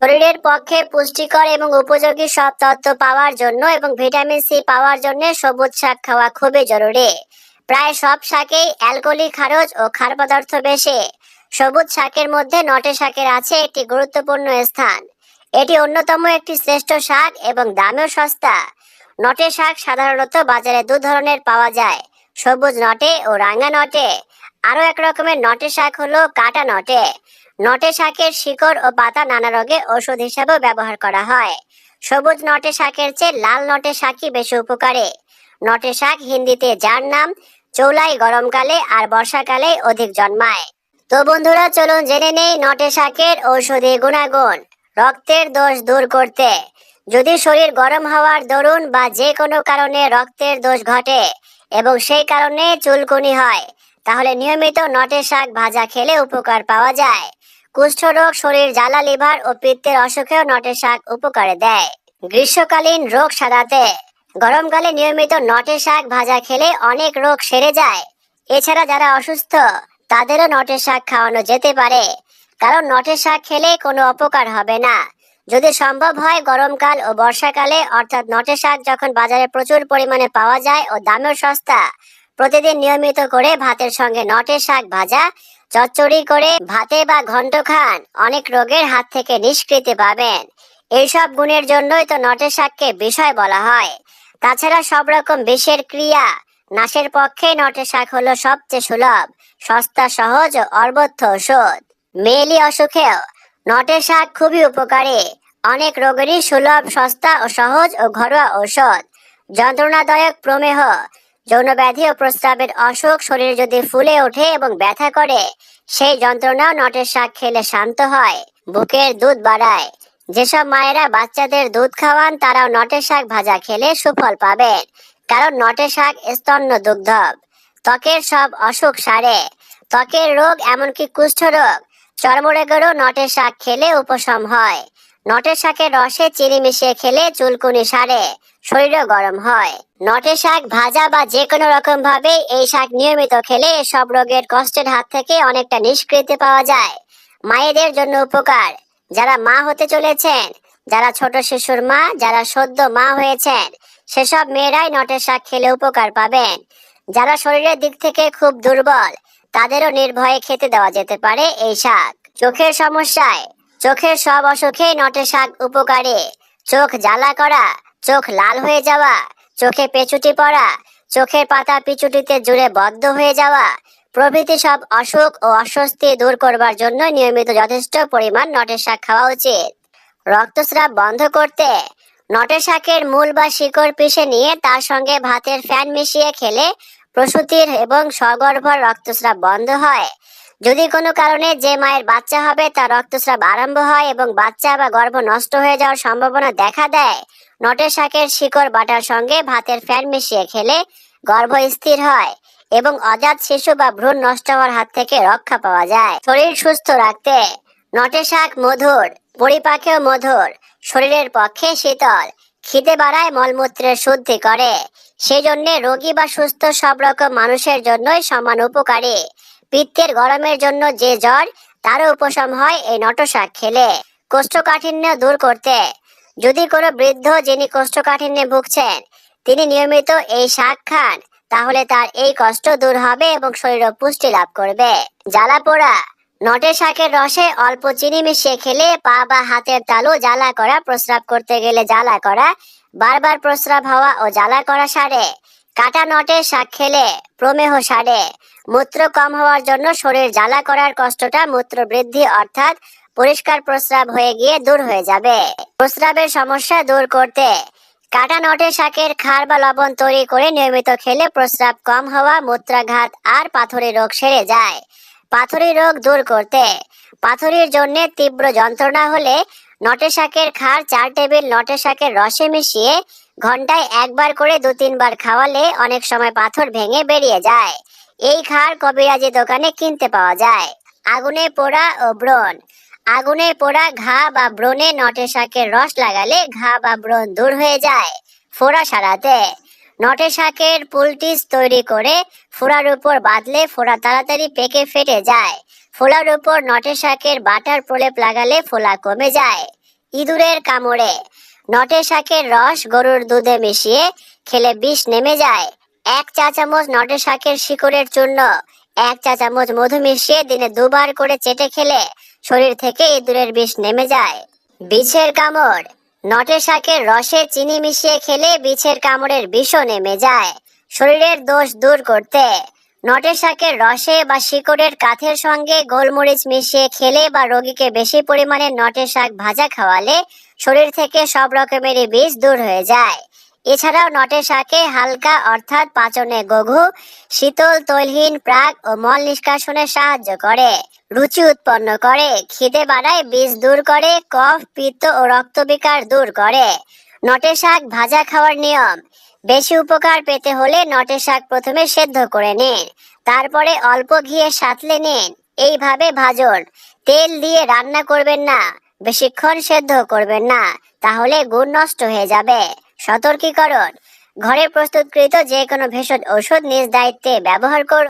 শরীরের পক্ষে পুষ্টিকর এবং উপযোগী সব তত্ত্ব পাওয়ার জন্য এবং ভিটামিন সি পাওয়ার জন্য সবুজ শাক খাওয়া খুবই জরুরি। প্রায় সব শাকেই অ্যালকোহলি খারজ ও ক্ষার পদার্থ বেশি। সবুজ শাকের মধ্যে নটে শাকের আছে একটি গুরুত্বপূর্ণ স্থান। এটি অন্যতম একটি শ্রেষ্ঠ শাক এবং দামেও সস্তা। নটে শাক সাধারণত বাজারে দু ধরনের পাওয়া যায়, সবুজ নটে ও রাঙা নটে। আরও এক রকমের নটে শাক হলো কাটা নটে। নটে শাকের শিকড় ও পাতা নানা রোগে ওষুধ হিসাবেও ব্যবহার করা হয়। সবুজ নটে শাকের চেয়ে লাল নটে শাকই বেশি উপকারে। নটে শাক হিন্দিতে যার নাম, চৌলাই গরমকালে আর বর্ষাকালে অধিক জন্মায়। তো বন্ধুরা, চলুন জেনে নেই নটে শাকের ঔষধি গুণাগুণ। রক্তের দোষ দূর করতে। যদি শরীর গরম হওয়ার দরুন বা যে কোনো কারণে রক্তের দোষ ঘটে এবং সেই কারণে চুলকুনি হয়, তাহলে নিয়মিত নটে শাক ভাজা খেলে উপকার পাওয়া যায়। কুষ্ঠরোগ, শরীর জ্বালা, লিভার ও পিত্তের অসুখেও নটে শাক উপকারে দেয়। গ্রীষ্মকালীন রোগ সারাতে গরমকালে নিয়মিত নটে শাক ভাজা খেলে অনেক রোগ সেরে যায়। এছাড়া যারা অসুস্থ, তাদেরও নটের শাক খাওয়ানো যেতে পারে। কারণ নটের শাক খেলে কোনো অপকার হবে না। যদি সম্ভব হয়, গরমকাল ও বর্ষাকালে, অর্থাৎ নটের শাক যখন বাজারে প্রচুর পরিমাণে পাওয়া যায় ও দামেও সস্তা, প্রতিদিন নিয়মিত করে ভাতের সঙ্গে নটের শাক ভাজা চচ্চড়ি করে ভাতে বা ঘন্ট খান, অনেক রোগের হাত থেকে নিষ্কৃতি পাবেন। এইসব গুণের জন্যই তো নটের শাককে বিষয় বলা হয়। তাছাড়া সব রকম বিষের ক্রিয়া, নাশের পক্ষে নটের শাক হলো সবচেয়ে সুলভ, সস্তা, সহজ ও অর্বত্য ওষুধ মেয়েলি অসুখেও নটের শাক খুবই উপকারী। অনেক রোগেরই সুলভ, সস্তা ও সহজ ও ঘরোয়া ঔষধ। যন্ত্রণাদায়ক প্রমেহ যৌনব্যাধি ও প্রস্রাবের অসুখ শরীরে যদি ফুলে ওঠে এবং ব্যথা করে, সেই যন্ত্রণাও নটের শাক খেলে শান্ত হয়, বুকের দুধ বাড়ায়। যেসব মায়েরা বাচ্চাদের দুধ খাওয়ান, তারাও নটের শাক ভাজা খেলে সুফল পাবেন, কারণ নটের শাক স্তন্য দুগ্ধব। ত্বকের সব অসুখ সারে, ত্বকের রোগ এমনকি কুষ্ঠ রোগ চর্মরোগেরও নটের শাক খেলে উপশম হয়। নটের শাকের রসে চিনি মিশিয়ে খেলে চুলকুনি সারে, শরীরও গরম হয়। নটের শাক ভাজা বা যে কোনো রকম ভাবে এই শাক নিয়মিত খেলে সব রোগের কষ্টের হাত থেকে অনেকটা নিষ্কৃতি পাওয়া যায়। মায়েদের জন্য উপকার। যারা মা হতে চলেছেন, যারা ছোট শিশুর মা, যারা সদ্য মা হয়েছেন, সেসব মেয়েরাই নটের শাক খেলে উপকার পাবেন। যারা শরীরের দিক থেকে খুব দুর্বল, তাদেরও নির্ভয়ে খেতে দেওয়া যেতে পারে এই শাক। চোখের সমস্যায় চোখের সব অসুখেই নটের শাক উপকারী। চোখ জ্বালা করা, চোখ লাল হয়ে যাওয়া, চোখে পেচুটি পড়া, চোখের পাতা পিচুটিতে জুড়ে বদ্ধ হয়ে যাওয়া, প্রভৃতি সব অসুখ ও অস্বস্তি দূর করবার জন্য নিয়মিত যথেষ্ট পরিমাণ নটের শাক খাওয়া উচিত। রক্তস্রাব বন্ধ করতে নটের শাকের মূল বা শিকড় পিষে নিয়ে তার সঙ্গে ভাতের ফ্যান মিশিয়ে খেলে প্রসূতির এবং সগর্ভর রক্তস্রাব বন্ধ হয়। যদি কোনো কারণে যে মায়ের বাচ্চা হবে, তার রক্তস্রাব আরম্ভ হয় এবং বাচ্চা বা গর্ভ নষ্ট হয়ে যাওয়ার সম্ভাবনা দেখা দেয়, নটের শাকের শিকড় বাটার সঙ্গে ভাতের ফ্যান মিশিয়ে খেলে গর্ভ স্থির হয় এবং অজাত শিশু বা ভ্রূণ নষ্ট হওয়ার হাত থেকে রক্ষা পাওয়া যায়। শরীর সুস্থ রাখতে নটে শাক মধুর, পরিপাকেও মধুর, শরীরের পক্ষে শীতল, খিদে বাড়ায় মলমূত্রের শুদ্ধি করে। সেই জন্য রোগী বা সুস্থ সব রকম মানুষের জন্যই সমান উপকারী। পিত্তের গরমের জন্য যে জ্বর, তারও উপশম হয় এই নট শাক খেলে কোষ্ঠকাঠিন্য দূর করতে। যদি কোনো বৃদ্ধ যিনি কোষ্ঠকাঠিন্যে ভুগছেন, তিনি নিয়মিত এই শাক খান, তাহলে তার এই কষ্ট দূর হবে এবং শরীর পুষ্টি লাভ করবে। জ্বালা পোড়া নটে শাকের রসে অল্প চিনি মিশিয়ে খেলে পা বা হাতের তালু জ্বালা করা, প্রস্রাব করতে গেলে জ্বালা করা, বারবার প্রস্রাব হওয়া ও জ্বালা করা সারে। কাটা নটের শাক খেলে প্রমেহ সারে। মূত্র কম হওয়ার জন্য শরীর জ্বালা করার কষ্টটা মূত্র বৃদ্ধি অর্থাৎ পরিষ্কার প্রস্রাব হয়ে গিয়ে দূর হয়ে যাবে। প্রস্রাবের সমস্যা দূর করতে কাটা নটের শাকের খার বা লবণ তৈরি করে নিয়মিত খেলে প্রস্রাব কম হওয়া, মূত্রাঘাত আর পাথরের রোগ সেরে যায়। পাথরের রোগ দূর করতে পাথরির জন্য তীব্র যন্ত্রণা হলে নটে শাকের খার চার টেবিল নটে শাকের রসে মিশিয়ে ঘন্টায় একবার করে দু তিনবার খাওয়ালে অনেক সময় পাথর ভেঙে বেরিয়ে যায়। এই খার কবিরাজি দোকানে কিনতে পাওয়া যায়। আগুনে পোড়া ও ব্রণ। আগুনে পোড়া ঘা বা ব্রণে নটে শাকের রস লাগালে ঘা বা ব্রণ দূর হয়ে যায় ফোড়া সারাতে। নটে শাকের পুলটিস তৈরি করে ফোড়ার উপর বাঁধলে ফোড়া তাড়াতাড়ি পেকে ফেটে যায়। ফোলার উপর নটে শাকের বাটার প্রলেপ লাগালে ফোলা কমে যায়। ইঁদুরের কামড়ে। নটে শাকের রস গরুর দুধে মিশিয়ে খেলে বিষ নেমে যায়। এক চা চামচ নটে শাকের শিকড়ের চূর্ণ এক চা চামচ মধু মিশিয়ে দিনে দুবার করে চেটে খেলে শরীর থেকে ইঁদুরের বিষ নেমে যায়। বিছের কামড়। নটে শাকের রসে চিনি মিশিয়ে খেলে বিছের কামড়ের বিষও নেমে যায়। শরীরের দোষ দূর করতে নটে শাকের রসে বা শিকড়ের কাঠের সঙ্গে গোলমরিচ মিশিয়ে খেলে বা রোগীকে বেশি পরিমাণে নটে শাক ভাজা খাওয়ালে শরীর থেকে সব রকমেরই বিষ দূর হয়ে যায়। এছাড়াও নটে শাকে হালকা অর্থাৎ পাচনে গঘু, শীতল, তৈলহীন প্রাক ও মল নিষ্কাশনে সাহায্য করে। রুচি উৎপন্ন করে, খিদে বাড়ায়, বিষ দূর করে, কফ, পিত্ত ও রক্তবিকার দূর করে। নটে শাক ভাজা খাওয়ার নিয়ম বেশি উপকার পেতে হলে নটে শাক প্রথমে সেদ্ধ করে নিন। তারপরে অল্প ঘিয়ে সাঁতলে নিন। এইভাবে ভাজন। তেল দিয়ে রান্না করবেন না। বেশিক্ষণ সেদ্ধ করবেন না। তাহলে গুণ নষ্ট হয়ে যাবে। সতর্কীকরণ। ঘরে প্রস্তুতকৃত যে কোনো ভেষজ ওষুধ নিজ দায়িত্বে ব্যবহার করুন।